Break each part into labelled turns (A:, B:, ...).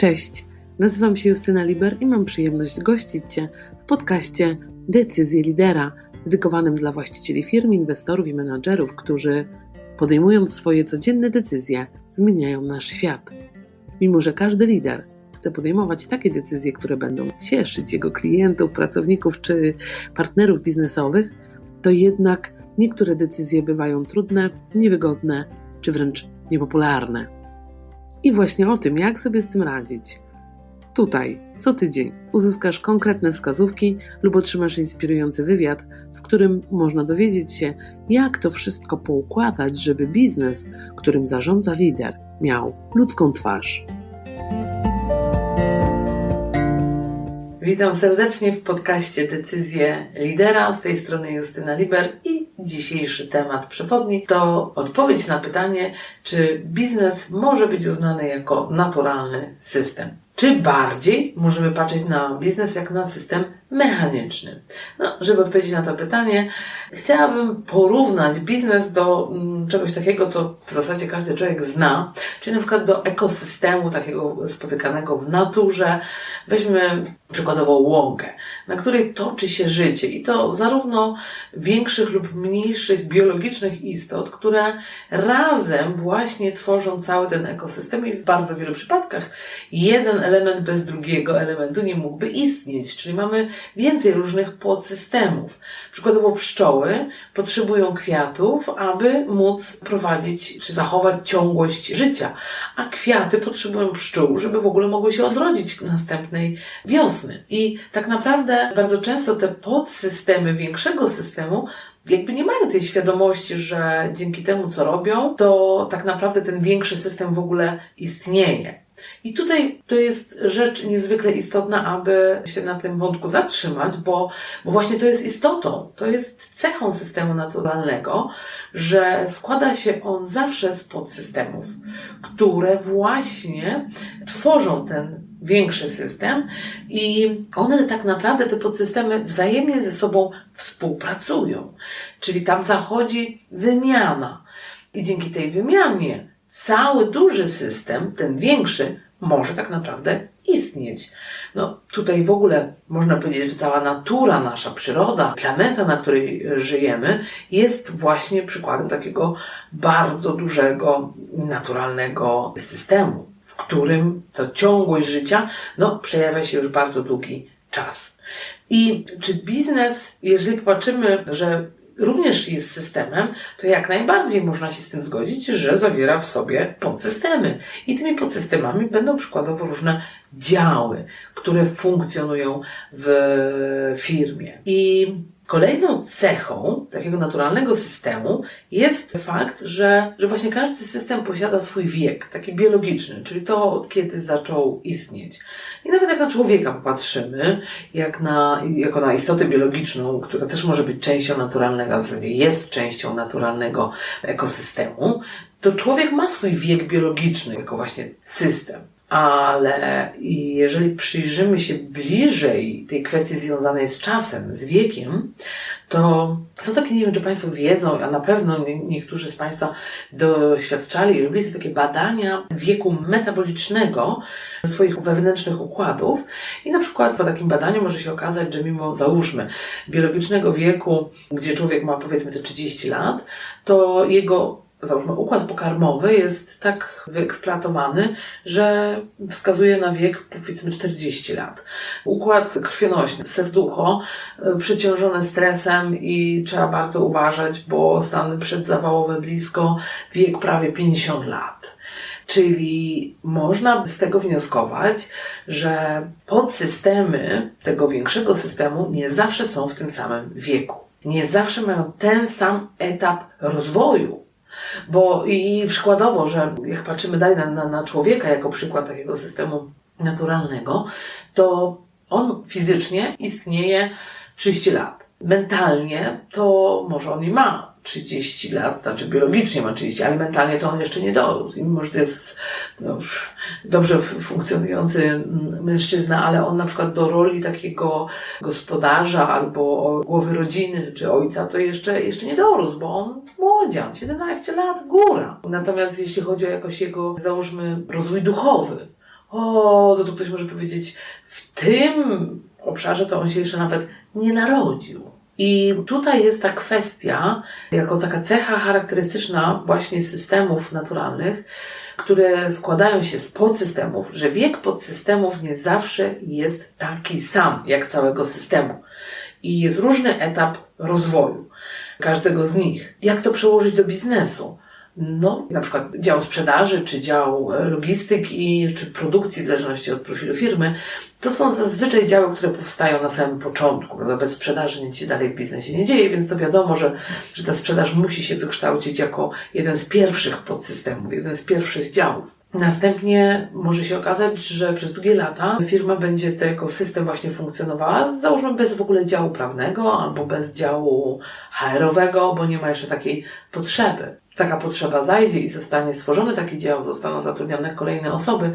A: Cześć, nazywam się Justyna Liber i mam przyjemność gościć Cię w podcaście Decyzje Lidera, dedykowanym dla właścicieli firm, inwestorów i menadżerów, którzy podejmując swoje codzienne decyzje, zmieniają nasz świat. Mimo, że każdy lider chce podejmować takie decyzje, które będą cieszyć jego klientów, pracowników czy partnerów biznesowych, to jednak niektóre decyzje bywają trudne, niewygodne czy wręcz niepopularne. I właśnie o tym, jak sobie z tym radzić. Tutaj, co tydzień, uzyskasz konkretne wskazówki lub otrzymasz inspirujący wywiad, w którym można dowiedzieć się, jak to wszystko poukładać, żeby biznes, którym zarządza lider, miał ludzką twarz. Witam serdecznie w podcaście Decyzje Lidera. Z tej strony Justyna Liber i dzisiejszy temat przewodni to odpowiedź na pytanie, czy biznes może być uznany jako naturalny system. Czy bardziej możemy patrzeć na biznes jak na system mechaniczny? No, żeby odpowiedzieć na to pytanie, chciałabym porównać biznes do mm, czegoś takiego, co w zasadzie każdy człowiek zna, czyli na przykład do ekosystemu takiego spotykanego w naturze. Weźmy przykładowo łąkę, na której toczy się życie i to zarówno większych lub mniejszych biologicznych istot, które razem właśnie tworzą cały ten ekosystem i w bardzo wielu przypadkach jeden element bez drugiego elementu nie mógłby istnieć, czyli mamy więcej różnych podsystemów. Przykładowo pszczoły potrzebują kwiatów, aby móc prowadzić czy zachować ciągłość życia, a kwiaty potrzebują pszczół, żeby w ogóle mogły się odrodzić następnej wiosny. I tak naprawdę bardzo często te podsystemy większego systemu jakby nie mają tej świadomości, że dzięki temu, co robią, to tak naprawdę ten większy system w ogóle istnieje. I tutaj to jest rzecz niezwykle istotna, aby się na tym wątku zatrzymać, bo, bo właśnie to jest istotą, to jest cechą systemu naturalnego, że składa się on zawsze z podsystemów, które właśnie tworzą ten większy system i one tak naprawdę, te podsystemy wzajemnie ze sobą współpracują. Czyli tam zachodzi wymiana. I dzięki tej wymianie cały duży system, ten większy, może tak naprawdę istnieć. No, tutaj w ogóle można powiedzieć, że cała natura, nasza przyroda, planeta, na której żyjemy, jest właśnie przykładem takiego bardzo dużego, naturalnego systemu, którym ta ciągłość życia no, przejawia się już bardzo długi czas. I czy biznes, jeżeli popatrzymy, że również jest systemem, to jak najbardziej można się z tym zgodzić, że zawiera w sobie podsystemy. I tymi podsystemami będą przykładowo różne działy, które funkcjonują w firmie. I Kolejną cechą takiego naturalnego systemu jest fakt, że, że właśnie każdy system posiada swój wiek, taki biologiczny, czyli to, od kiedy zaczął istnieć. I nawet jak na człowieka popatrzymy, jak na, jako na istotę biologiczną, która też może być częścią naturalnego, w zasadzie jest częścią naturalnego ekosystemu, to człowiek ma swój wiek biologiczny jako właśnie system ale jeżeli przyjrzymy się bliżej tej kwestii związanej z czasem, z wiekiem, to są takie, nie wiem, czy Państwo wiedzą, a na pewno niektórzy z Państwa doświadczali i robili takie badania wieku metabolicznego swoich wewnętrznych układów. I na przykład po takim badaniu może się okazać, że mimo, załóżmy, biologicznego wieku, gdzie człowiek ma powiedzmy te 30 lat, to jego załóżmy, układ pokarmowy jest tak wyeksploatowany, że wskazuje na wiek powiedzmy 40 lat. Układ krwionośny, serducho, e, przeciążone stresem i trzeba bardzo uważać, bo stany przedzawałowe blisko, wiek prawie 50 lat. Czyli można z tego wnioskować, że podsystemy tego większego systemu nie zawsze są w tym samym wieku. Nie zawsze mają ten sam etap rozwoju bo i przykładowo, że jak patrzymy dalej na, na, na człowieka jako przykład takiego systemu naturalnego, to on fizycznie istnieje 30 lat. Mentalnie to może on i ma 30 lat, znaczy biologicznie ma 30, ale mentalnie to on jeszcze nie dorósł. I mimo, że to jest no, dobrze funkcjonujący mężczyzna, ale on na przykład do roli takiego gospodarza albo głowy rodziny czy ojca to jeszcze, jeszcze nie dorósł, bo on młodzian, 17 lat, góra. Natomiast jeśli chodzi o jakoś jego, załóżmy, rozwój duchowy, o, to tu ktoś może powiedzieć, w tym obszarze to on się jeszcze nawet nie narodził. I tutaj jest ta kwestia, jako taka cecha charakterystyczna właśnie systemów naturalnych, które składają się z podsystemów, że wiek podsystemów nie zawsze jest taki sam jak całego systemu. I jest różny etap rozwoju każdego z nich. Jak to przełożyć do biznesu? No, na przykład dział sprzedaży, czy dział e, logistyki, czy produkcji, w zależności od profilu firmy, to są zazwyczaj działy, które powstają na samym początku. No, bez sprzedaży nic się dalej w biznesie nie dzieje, więc to wiadomo, że, że ta sprzedaż musi się wykształcić jako jeden z pierwszych podsystemów, jeden z pierwszych działów. Następnie może się okazać, że przez długie lata firma będzie to jako system właśnie funkcjonowała, załóżmy bez w ogóle działu prawnego albo bez działu HR-owego, bo nie ma jeszcze takiej potrzeby. Taka potrzeba zajdzie i zostanie stworzony taki dział, zostaną zatrudnione kolejne osoby,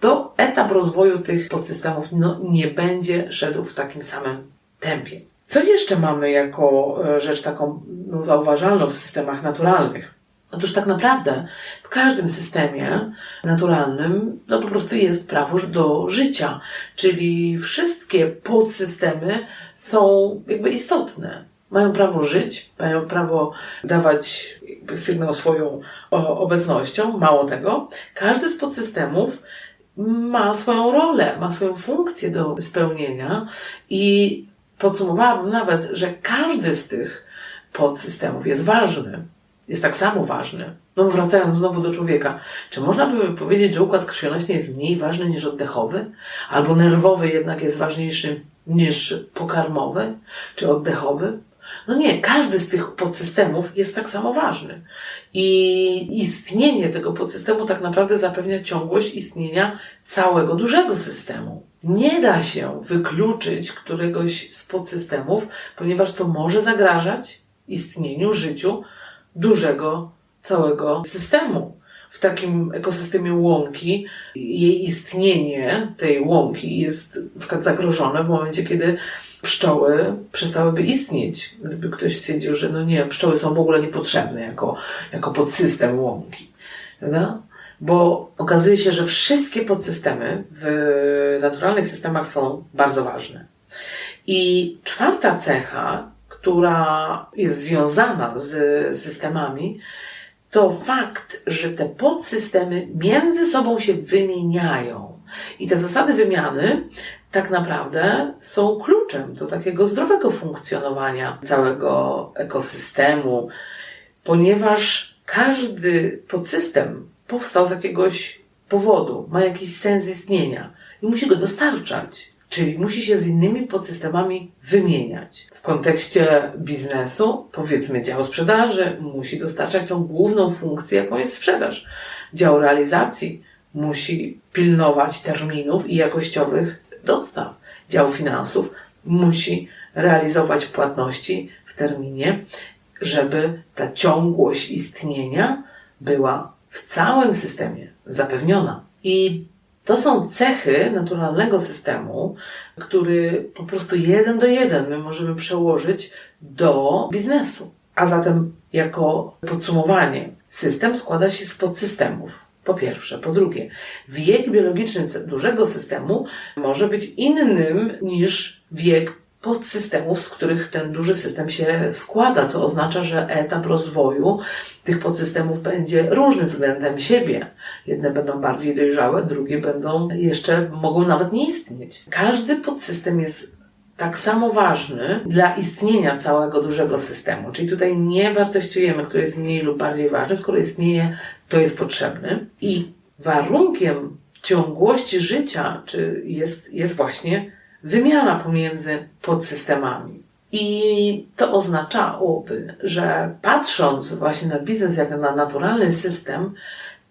A: to etap rozwoju tych podsystemów no, nie będzie szedł w takim samym tempie. Co jeszcze mamy jako e, rzecz taką no, zauważalną w systemach naturalnych? Otóż tak naprawdę w każdym systemie naturalnym no po prostu jest prawo do życia, czyli wszystkie podsystemy są jakby istotne. Mają prawo żyć, mają prawo dawać sygnał swoją obecnością. Mało tego, każdy z podsystemów ma swoją rolę, ma swoją funkcję do spełnienia i podsumowałabym nawet, że każdy z tych podsystemów jest ważny jest tak samo ważny. No wracając znowu do człowieka, czy można by powiedzieć, że układ krwionośny jest mniej ważny niż oddechowy? Albo nerwowy jednak jest ważniejszy niż pokarmowy czy oddechowy? No nie, każdy z tych podsystemów jest tak samo ważny. I istnienie tego podsystemu tak naprawdę zapewnia ciągłość istnienia całego dużego systemu. Nie da się wykluczyć któregoś z podsystemów, ponieważ to może zagrażać istnieniu, życiu dużego, całego systemu. W takim ekosystemie łąki jej istnienie tej łąki jest na przykład zagrożone w momencie, kiedy pszczoły przestałyby istnieć. Gdyby ktoś stwierdził, że no nie, pszczoły są w ogóle niepotrzebne jako, jako podsystem łąki. Prawda? Bo okazuje się, że wszystkie podsystemy w naturalnych systemach są bardzo ważne. I czwarta cecha, która jest związana z systemami, to fakt, że te podsystemy między sobą się wymieniają. I te zasady wymiany tak naprawdę są kluczem do takiego zdrowego funkcjonowania całego ekosystemu, ponieważ każdy podsystem powstał z jakiegoś powodu, ma jakiś sens istnienia i musi go dostarczać. Czyli musi się z innymi podsystemami wymieniać. W kontekście biznesu, powiedzmy dział sprzedaży, musi dostarczać tą główną funkcję, jaką jest sprzedaż. Dział realizacji musi pilnować terminów i jakościowych dostaw. Dział finansów musi realizować płatności w terminie, żeby ta ciągłość istnienia była w całym systemie zapewniona. I to są cechy naturalnego systemu, który po prostu jeden do jeden my możemy przełożyć do biznesu. A zatem, jako podsumowanie, system składa się z podsystemów. Po pierwsze. Po drugie, wiek biologiczny dużego systemu może być innym niż wiek podsystemów, z których ten duży system się składa, co oznacza, że etap rozwoju tych podsystemów będzie różny względem siebie. Jedne będą bardziej dojrzałe, drugie będą jeszcze, mogą nawet nie istnieć. Każdy podsystem jest tak samo ważny dla istnienia całego dużego systemu. Czyli tutaj nie wartościujemy, który jest mniej lub bardziej ważny, skoro istnieje, to jest potrzebny. I warunkiem ciągłości życia czy jest, jest właśnie wymiana pomiędzy podsystemami. I to oznaczałoby, że patrząc właśnie na biznes jak na naturalny system,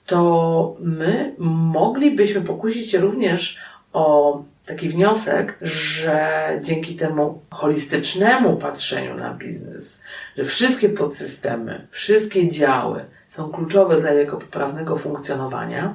A: to my moglibyśmy pokusić się również o taki wniosek, że dzięki temu holistycznemu patrzeniu na biznes, że wszystkie podsystemy, wszystkie działy są kluczowe dla jego poprawnego funkcjonowania,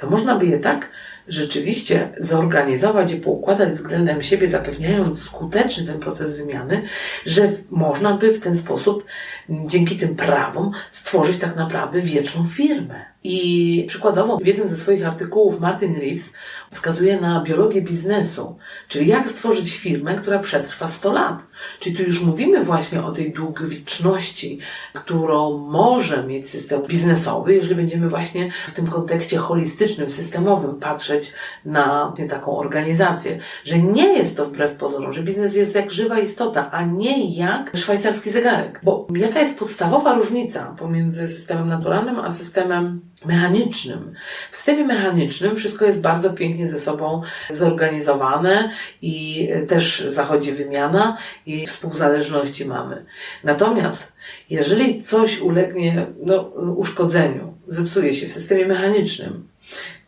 A: to można by je tak rzeczywiście zorganizować i poukładać względem siebie, zapewniając skuteczny ten proces wymiany, że można by w ten sposób dzięki tym prawom stworzyć tak naprawdę wieczną firmę. I przykładowo w jednym ze swoich artykułów Martin Reeves wskazuje na biologię biznesu, czyli jak stworzyć firmę, która przetrwa 100 lat. Czyli tu już mówimy właśnie o tej długowieczności, którą może mieć system biznesowy, jeżeli będziemy właśnie w tym kontekście holistycznym, systemowym patrzeć na taką organizację, że nie jest to wbrew pozorom, że biznes jest jak żywa istota, a nie jak szwajcarski zegarek. Bo jaka jest podstawowa różnica pomiędzy systemem naturalnym a systemem mechanicznym. W systemie mechanicznym wszystko jest bardzo pięknie ze sobą zorganizowane i też zachodzi wymiana i współzależności mamy. Natomiast jeżeli coś ulegnie no, uszkodzeniu, zepsuje się w systemie mechanicznym,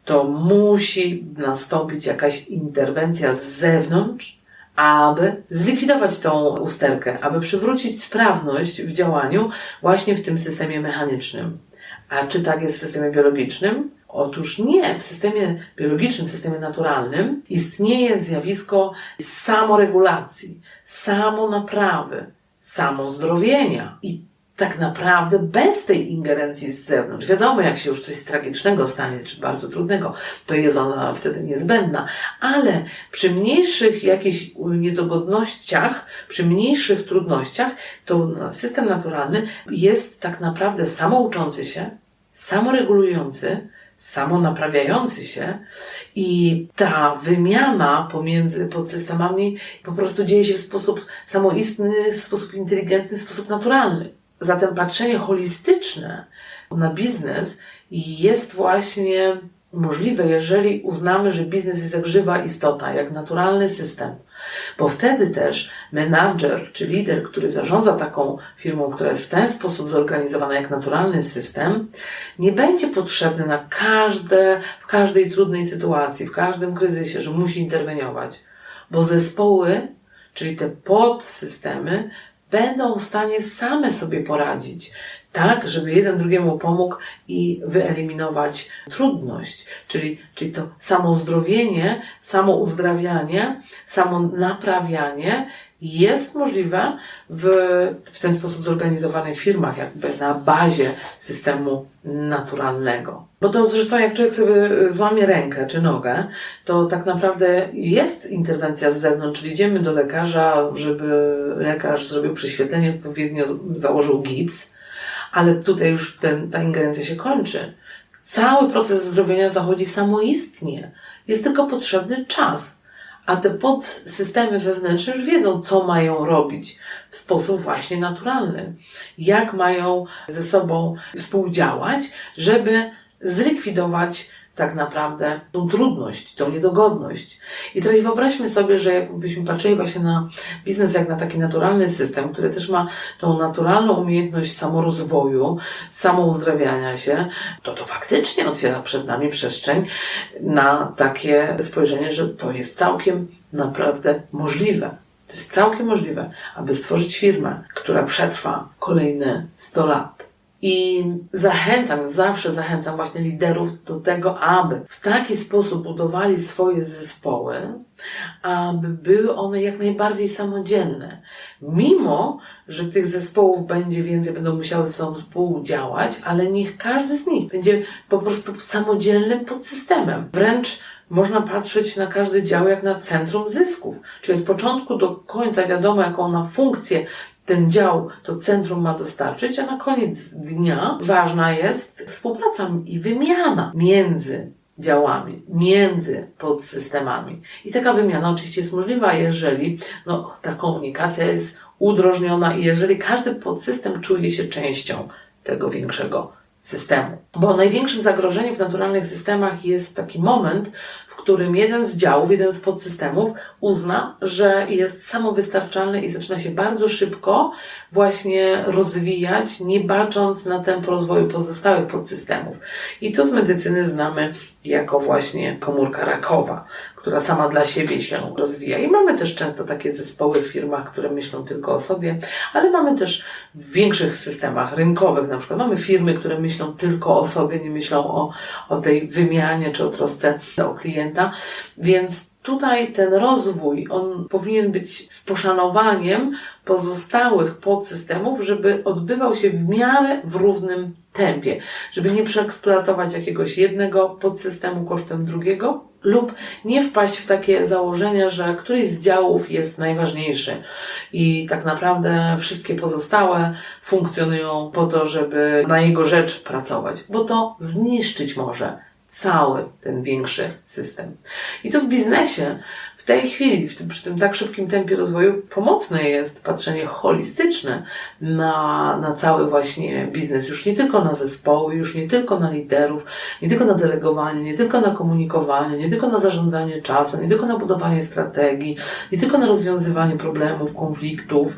A: to musi nastąpić jakaś interwencja z zewnątrz, aby zlikwidować tą usterkę, aby przywrócić sprawność w działaniu właśnie w tym systemie mechanicznym. A czy tak jest w systemie biologicznym? Otóż nie. W systemie biologicznym, w systemie naturalnym istnieje zjawisko samoregulacji, samonaprawy, samozdrowienia. I tak naprawdę bez tej ingerencji z zewnątrz, wiadomo, jak się już coś tragicznego stanie, czy bardzo trudnego, to jest ona wtedy niezbędna, ale przy mniejszych jakichś niedogodnościach, przy mniejszych trudnościach, to system naturalny jest tak naprawdę samouczący się, samoregulujący, samonaprawiający się i ta wymiana pomiędzy podsystemami po prostu dzieje się w sposób samoistny, w sposób inteligentny, w sposób naturalny. Zatem patrzenie holistyczne na biznes jest właśnie możliwe, jeżeli uznamy, że biznes jest jak żywa istota, jak naturalny system. Bo wtedy też menadżer czy lider, który zarządza taką firmą, która jest w ten sposób zorganizowana jak naturalny system, nie będzie potrzebny na każde, w każdej trudnej sytuacji, w każdym kryzysie, że musi interweniować. Bo zespoły, czyli te podsystemy, będą w stanie same sobie poradzić, tak, żeby jeden drugiemu pomógł i wyeliminować trudność. Czyli, czyli to samo zdrowienie, samo uzdrawianie, samo naprawianie jest możliwe w, w ten sposób zorganizowanych firmach, jakby na bazie systemu naturalnego. Bo to zresztą, jak człowiek sobie złamie rękę czy nogę, to tak naprawdę jest interwencja z zewnątrz, czyli idziemy do lekarza, żeby lekarz zrobił prześwietlenie, odpowiednio założył gips, ale tutaj już ten, ta ingerencja się kończy. Cały proces zdrowienia zachodzi samoistnie. Jest tylko potrzebny czas a te podsystemy wewnętrzne już wiedzą, co mają robić w sposób właśnie naturalny. Jak mają ze sobą współdziałać, żeby zlikwidować tak naprawdę tą trudność, tą niedogodność. I teraz wyobraźmy sobie, że jakbyśmy patrzyli właśnie na biznes jak na taki naturalny system, który też ma tą naturalną umiejętność samorozwoju, samouzdrawiania się, to to faktycznie otwiera przed nami przestrzeń na takie spojrzenie, że to jest całkiem naprawdę możliwe. To jest całkiem możliwe, aby stworzyć firmę, która przetrwa kolejne 100 lat i zachęcam, zawsze zachęcam właśnie liderów do tego, aby w taki sposób budowali swoje zespoły, aby były one jak najbardziej samodzielne. Mimo, że tych zespołów będzie więcej, będą musiały ze sobą współdziałać, ale niech każdy z nich będzie po prostu samodzielnym podsystemem. Wręcz można patrzeć na każdy dział jak na centrum zysków. Czyli od początku do końca wiadomo, jaką ma funkcję ten dział, to centrum ma dostarczyć, a na koniec dnia ważna jest współpraca i wymiana między działami, między podsystemami. I taka wymiana oczywiście jest możliwa, jeżeli no, ta komunikacja jest udrożniona i jeżeli każdy podsystem czuje się częścią tego większego systemu. Bo największym zagrożeniem w naturalnych systemach jest taki moment, w którym jeden z działów, jeden z podsystemów uzna, że jest samowystarczalny i zaczyna się bardzo szybko właśnie rozwijać, nie bacząc na tempo rozwoju pozostałych podsystemów. I to z medycyny znamy jako właśnie komórka rakowa która sama dla siebie się rozwija. I mamy też często takie zespoły w firmach, które myślą tylko o sobie, ale mamy też w większych systemach rynkowych, na przykład mamy firmy, które myślą tylko o sobie, nie myślą o, o tej wymianie czy o trosce o klienta, więc tutaj ten rozwój, on powinien być z poszanowaniem pozostałych podsystemów, żeby odbywał się w miarę w równym tempie, żeby nie przeeksploatować jakiegoś jednego podsystemu kosztem drugiego, lub nie wpaść w takie założenia, że któryś z działów jest najważniejszy. I tak naprawdę wszystkie pozostałe funkcjonują po to, żeby na jego rzecz pracować, bo to zniszczyć może cały ten większy system. I to w biznesie w tej chwili, w tym, przy tym tak szybkim tempie rozwoju, pomocne jest patrzenie holistyczne na, na cały właśnie biznes. Już nie tylko na zespoły, już nie tylko na liderów, nie tylko na delegowanie, nie tylko na komunikowanie, nie tylko na zarządzanie czasem, nie tylko na budowanie strategii, nie tylko na rozwiązywanie problemów, konfliktów,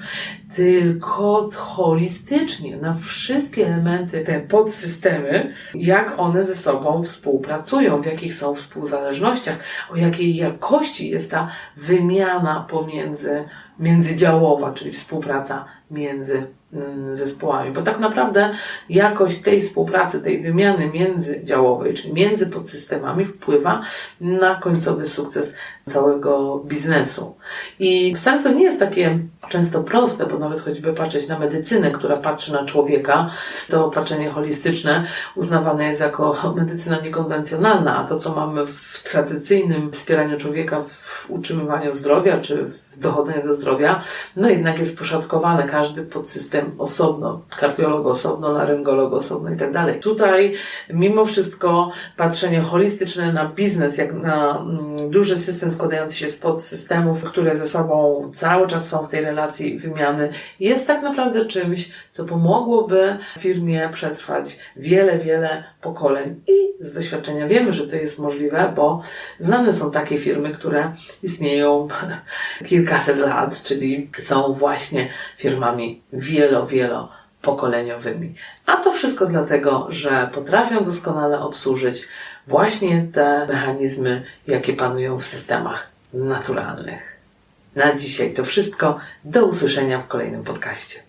A: tylko holistycznie na wszystkie elementy, te podsystemy, jak one ze sobą współpracują, w jakich są współzależnościach, o jakiej jakości jest ta wymiana pomiędzy, międzydziałowa, czyli współpraca między mm, zespołami, bo tak naprawdę jakość tej współpracy, tej wymiany międzydziałowej, czyli między podsystemami wpływa na końcowy sukces całego biznesu. I wcale to nie jest takie często proste, bo nawet choćby patrzeć na medycynę, która patrzy na człowieka, to patrzenie holistyczne uznawane jest jako medycyna niekonwencjonalna, a to, co mamy w tradycyjnym wspieraniu człowieka w utrzymywaniu zdrowia, czy w dochodzeniu do zdrowia, no jednak jest poszatkowane, każdy podsystem osobno, kardiolog osobno, laryngolog osobno i tak dalej. Tutaj mimo wszystko patrzenie holistyczne na biznes, jak na mm, duży system składający się z podsystemów, które ze sobą cały czas są w tej relacji wymiany, jest tak naprawdę czymś, co pomogłoby firmie przetrwać wiele, wiele pokoleń. I z doświadczenia wiemy, że to jest możliwe, bo znane są takie firmy, które istnieją kilkaset lat, czyli są właśnie firmami wielo, wielo pokoleniowymi. A to wszystko dlatego, że potrafią doskonale obsłużyć właśnie te mechanizmy, jakie panują w systemach naturalnych. Na dzisiaj to wszystko. Do usłyszenia w kolejnym podcaście.